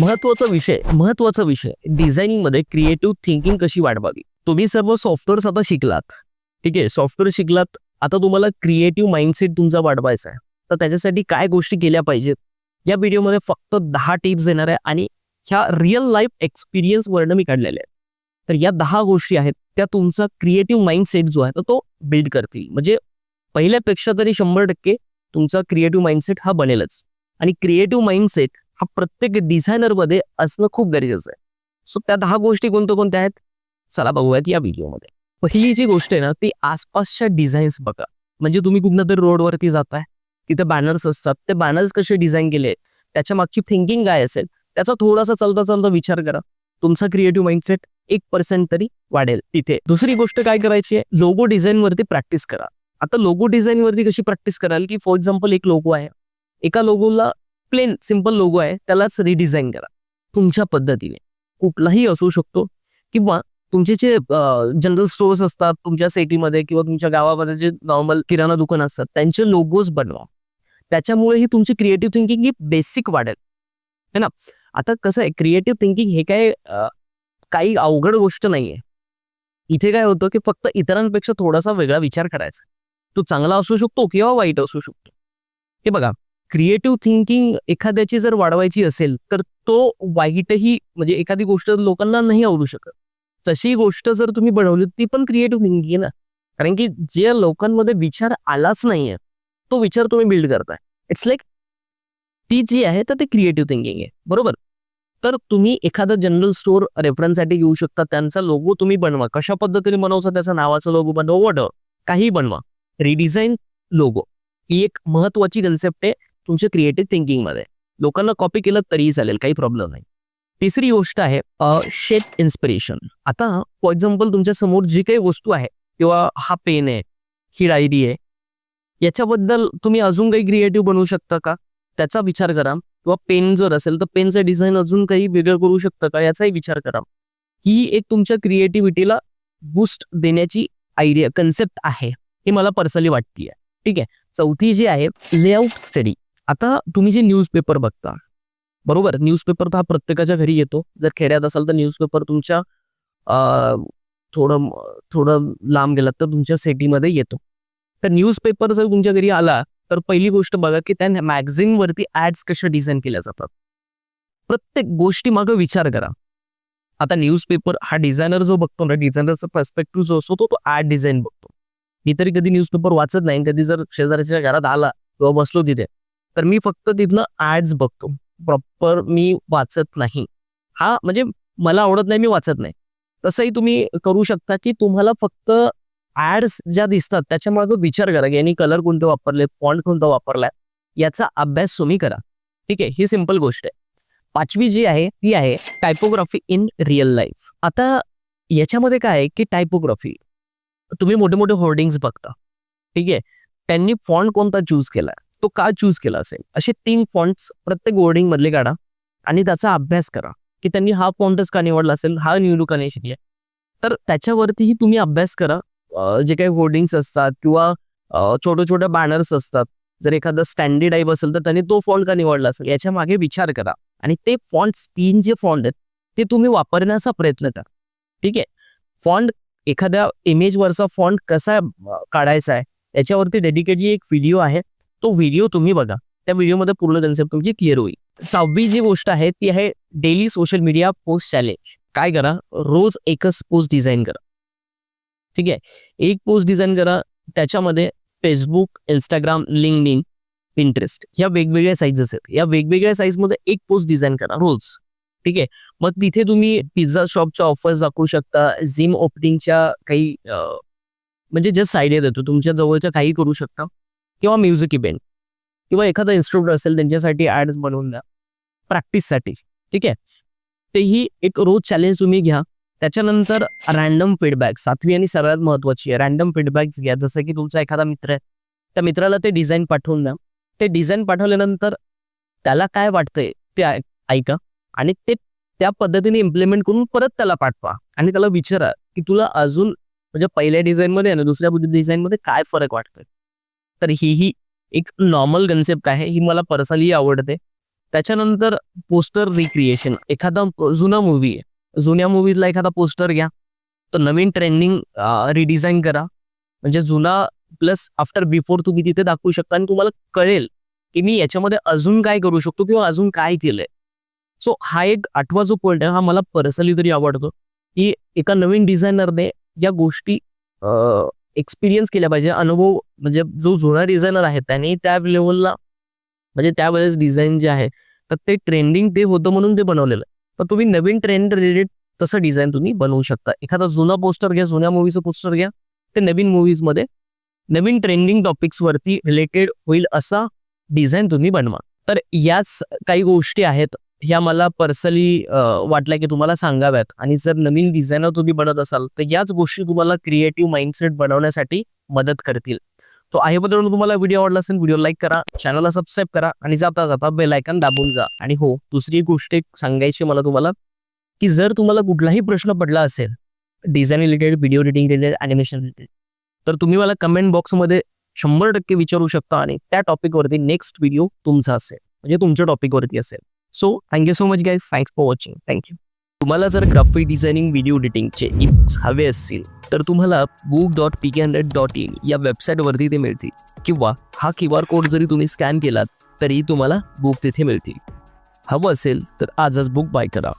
महत्त्वाचा विषय महत्त्वाचा विषय. डिझायनिंगमध्ये क्रिएटिव्ह थिंकिंग कशी वाढवावी? तुम्ही सर्व सॉफ्टवेअर्स आता शिकलात. ठीक आहे? सॉफ्टवेअर शिकलात. आता तुम्हाला क्रिएटिव्ह माइंडसेट तुमचा वाढवायचा आहे. तर त्याच्यासाठी काय गोष्टी केल्या पाहिजेत? या व्हिडिओमध्ये फक्त दहा टिप्स देणार आहे आणि ह्या रिअल लाईफ एक्सपिरियन्स वरनं मी काढलेल्या आहेत. तर या दहा गोष्टी आहेत. त्या तुमचा क्रिएटिव्ह माइंडसेट जो आहे तर तो बिल्ड करतील. म्हणजे पहिल्यापेक्षा तरी शंभर टक्के तुमचा क्रिएटिव्ह माइंडसेट हा बनेलच. आणि क्रिएटिव्ह माइंडसेट हा प्रत्येक डिझायनरमध्ये असणं खूप गरजेचं आहे. सो त्या दहा गोष्टी कोणत्या कोणत्या आहेत? चला बघूयात या व्हिडिओमध्ये. पहिली जी गोष्ट आहे ना ती आसपासच्या डिझाईन्स बघा. म्हणजे तुम्ही कुठल्या तरी रोडवरती जाताय तिथे बॅनर्स असतात. ते बॅनर्स कसे डिझाईन केले त्याच्या मागची थिंकिंग काय असेल त्याचा थोडासा चालता चालता विचार करा. तुमचा क्रिएटिव्ह माइंडसेट एक पर्सेंट तरी वाढेल तिथे. दुसरी गोष्ट काय करायची आहे लोगो डिझाईनवरती प्रॅक्टिस करा. आता लोगो डिझाईनवरती कशी प्रॅक्टिस कराल की फॉर एक्झाम्पल एक लोगो आहे. एका लोगोला प्लेन सिंपल लोगो आहे त्यालाच रिडिझाईन करा. तुमच्या पद्धतीने. कुठलाही असू शकतो किंवा तुमचे जे जनरल स्टोअर्स असतात तुमच्या सिटीमध्ये किंवा तुमच्या गावामध्ये जे नॉर्मल किराणा दुकान असतात त्यांचे लोगोज बनवा. त्याच्यामुळे ही तुमची क्रिएटिव्ह थिंकिंग ही बेसिक वाढेल. है ना? आता कसं आहे क्रिएटिव्ह थिंकिंग हे काय काही अवघड गोष्ट नाहीये. इथे काय होतं की फक्त इतरांपेक्षा थोडासा वेगळा विचार करायचा. तो चांगला असू शकतो किंवा वाईट असू शकतो. हे बघा क्रिएटिव्ह थिंकिंग एखाद्याची जर वाढवायची असेल तर तो वाईटही म्हणजे एखादी गोष्ट लोकांना नाही आवडू शकत. तशी गोष्ट जर तुम्ही बनवली ती पण क्रिएटिव्ह थिंकिंग आहे ना. कारण की जे लोकांमध्ये विचार आलाच नाहीये तो विचार तुम्ही बिल्ड करताय. इट्स लाईक ती जी आहे तर ते क्रिएटिव्ह थिंकिंग आहे. बरोबर? तर तुम्ही एखादं जनरल स्टोअर रेफरन्ससाठी घेऊ शकता त्यांचा लोगो तुम्ही बनवा. कशा पद्धतीने बनवचा त्याचा नावाचा लोगो बनवा वड काही बनवा. Redesign logo. ही एक महत्वाची कन्सेप्ट आहे. तुमच्या क्रिएटिव्ह थिंकिंगमध्ये. लोकांना कॉपी केलं तरीही चालेल काही प्रॉब्लेम नाही. तिसरी गोष्ट आहे शेप इन्स्पिरेशन आता फॉर एक्झाम्पल तुमच्यासमोर जी काही वस्तू आहे किंवा हा पेन आहे ही डायरी आहे याच्याबद्दल तुम्ही अजून काही क्रिएटिव्ह बनवू शकता का? त्याचा विचार करा. किंवा पेन जर असेल तर पेनचं डिझाईन अजून काही वेगळं करू शकतं का? याचाही विचार करा. ही एक तुमच्या क्रिएटिव्हिटीला बूस्ट देण्याची आयडिया कन्सेप्ट आहे ही मला पर्सनली वाटते ठीक आहे? चौथी जी आहे लेआउट स्टडी आता तुम्ही जे न्यूजपेपर बघता, बरोबर? न्यूजपेपर तर हा प्रत्येकाच्या घरी येतो. जर खेड्यात असाल तर न्यूजपेपर तुमच्या थोडं थोडं लांब गेलात तर तुमच्या सिटीमध्ये येतो. तर न्यूजपेपर जर तुमच्या घरी आला, तर पहिली गोष्ट बघा की त्या मॅगझिन वरती ऍड्स कशा डिझाईन केल्या जातात. प्रत्येक गोष्टी मागे विचार करा. आता न्यूजपेपर हा डिझायनर जो बघतो ना डिझायनरचा पर्स्पेक्टिव्ह जो असतो तो तो ऍड डिझाईन बघतो. मी तरी कधी न्यूजपेपर वाचत नाही. कधी जर शेजारच्या घरात आला किंवा बसलो तिथे तर मी फक्त तिथनं ऍड्स बघतो. प्रॉपर मी वाचत नाही. हा म्हणजे मला आवडत नाही मी वाचत नाही. तसंही तुम्ही करू शकता की तुम्हाला फक्त ऍड्स ज्या दिसतात त्याच्यामागे विचार करा की यांनी कलर कोणते वापरले फॉन्ट कोणता वापरलाय याचा अभ्यास तुम्ही करा. ठीक आहे ही सिंपल गोष्ट आहे. पाचवी जी आहे ती आहे टायपोग्राफी इन रिअल लाईफ आता याच्यामध्ये काय आहे की टायपोग्राफी तुम्ही मोठे मोठे होर्डिंग्स बघता. ठीक आहे त्यांनी फॉन्ट कोणता चूज केला? तो का चूज केला असेल? असे तीन फॉन्ट्स प्रत्येक होर्डिंग मधले काढा आणि त्याचा अभ्यास करा की त्यांनी हा फॉन्टच का निवडला असेल? हा निवडू का नाही शिकले तर त्याच्यावरतीही तुम्ही अभ्यास करा. जे काही होर्डिंग्स असतात किंवा छोटे छोटे बॅनर्स असतात. जर एखादा स्टँडर्ड टाईप असेल तर त्यांनी तो फॉन्ट का निवडला असेल? याच्या मागे विचार करा. आणि ते फॉन्ट्स तीन जे फॉन्ट आहेत ते तुम्ही वापरण्याचा प्रयत्न करा. ठीक आहे? फॉन्ट एखाद्या इमेजवरचा फॉन्ट कसा काढायचा आहे? याच्यावरती डेडिकेटली एक व्हिडिओ आहे. तो व्हिडिओ तुम्ही बघा. त्या व्हिडिओमध्ये पूर्ण कन्सेप्ट तुमची क्लिअर होईल. सहावी जी गोष्ट आहे ती आहे daily social media post challenge काय करा? रोज एकच पोस्ट डिझाईन करा. ठीक आहे? एक पोस्ट डिझाईन करा त्याच्यामध्ये Facebook Instagram LinkedIn Pinterest या वेगवेगळ्या साईजेस आहेत. या वेगवेगळ्या साईजमध्ये एक पोस्ट डिझाईन करा रोज. ठीक आहे? मग तिथे तुम्ही पिझ्झा शॉपच्या ऑफर्स दाखवू शकता जिम ओपनिंगच्या काही म्हणजे ज्या साईड देतो तुमच्या जवळच्या काही करू शकता. किंवा म्युझिक इव्हेंट किंवा एखादा इन्स्टिट्यूट असेल त्यांच्यासाठी ॲड्स बनवून द्या. प्रॅक्टिससाठी ठीक आहे? तेही एक रोज चॅलेंज तुम्ही घ्या. त्याच्यानंतर रॅन्डम फीडबॅक सातवी आणि सर्वात महत्वाची आहे. रॅन्डम फीडबॅक्स घ्या. जसं की तुमचा एखादा मित्र आहे. त्या मित्राला ते डिझाईन पाठवून द्या. ते डिझाईन पाठवल्यानंतर त्याला काय वाटतंय ते ऐका. आणि ते त्या पद्धतीने इम्प्लिमेंट करून परत त्याला पाठवा. आणि त्याला विचारा की तुला अजून म्हणजे पहिल्या डिझाईनमध्ये आणि दुसऱ्या डिझाईनमध्ये काय फरक वाटतोय? तर ही ही एक नॉर्मल कन्सेप्ट आहे. ही मला पर्सनली आवडते. त्याच्यानंतर पोस्टर रिक्रिएशन एखादा जुना मूवी आहे. जुन्या मूवीतला एखादा पोस्टर घ्या. तो नवीन ट्रेंडिंग रिडिझाईन करा. म्हणजे जुना प्लस आफ्टर बिफोर तुम्ही तिथे दाखवू शकता आणि तुम्हाला कळेल की मी याच्यामध्ये अजून काय करू शकतो किंवा अजून काय केलंय. सो हा एक आठवा जो पॉईंट आहे हा मला पर्सनली तरी आवडतो. की एका नवीन डिझायनरने या गोष्टी एक्सपिरियन्स केल्या पाहिजे. अनुभव म्हणजे जो जुना डिझायनर आहे त्याने त्या लेवलला म्हणजे त्यावेळेस डिझाईन जे आहे तर ते ट्रेंडिंग ते होतं म्हणून ते बनवलेलं आहे. पण तुम्ही नवीन ट्रेंड रिलेटेड तसं डिझाईन तुम्ही बनवू शकता. एखादा जुना पोस्टर घ्या जुन्या मूवीचं पोस्टर घ्या ते नवीन मूवीजमध्ये नवीन ट्रेंडिंग टॉपिक्सवरती रिलेटेड होईल असा डिझाईन तुम्ही बनवा. तर याच काही गोष्टी आहेत ह्या मला पर्सनली वाटल्या की तुम्हाला सांगाव्यात. आणि जर नवीन डिझायनर तुम्ही बनत असाल तर याच गोष्टी तुम्हाला क्रिएटिव्ह माइंडसेट बनवण्यासाठी मदत करतील. तो आहे बद्दल तुम्हाला व्हिडिओ आवडला असेल व्हिडिओ लाईक करा चॅनलला सबस्क्राईब करा आणि जाता जाता बेल आयकन दाबून जा. आणि हो दुसरी गोष्ट एक सांगायची मला तुम्हाला की जर तुम्हाला कुठलाही प्रश्न पडला असेल design related video editing related animation related तर तुम्ही मला कमेंट बॉक्समध्ये शंभर टक्के विचारू शकता आणि त्या टॉपिकवरती नेक्स्ट व्हिडिओ तुमचा असेल. म्हणजे तुमच्या टॉपिकवरती असेल. So thank you so much guys thanks for watching thank you तुम्हाला जर ग्राफिक डिझायनिंग व्हिडिओ एडिटिंगचे ई बुक्स हवे असतील तर तुम्हाला book dot P K hundred dot in या वेबसाईटवरती ते मिळतील. किंवा हा क्यू आर कोड जरी तुम्ही स्कॅन केलात तरी तुम्हाला बुक तिथे मिळतील. हवं असेल तर आजच बुक बाय करा.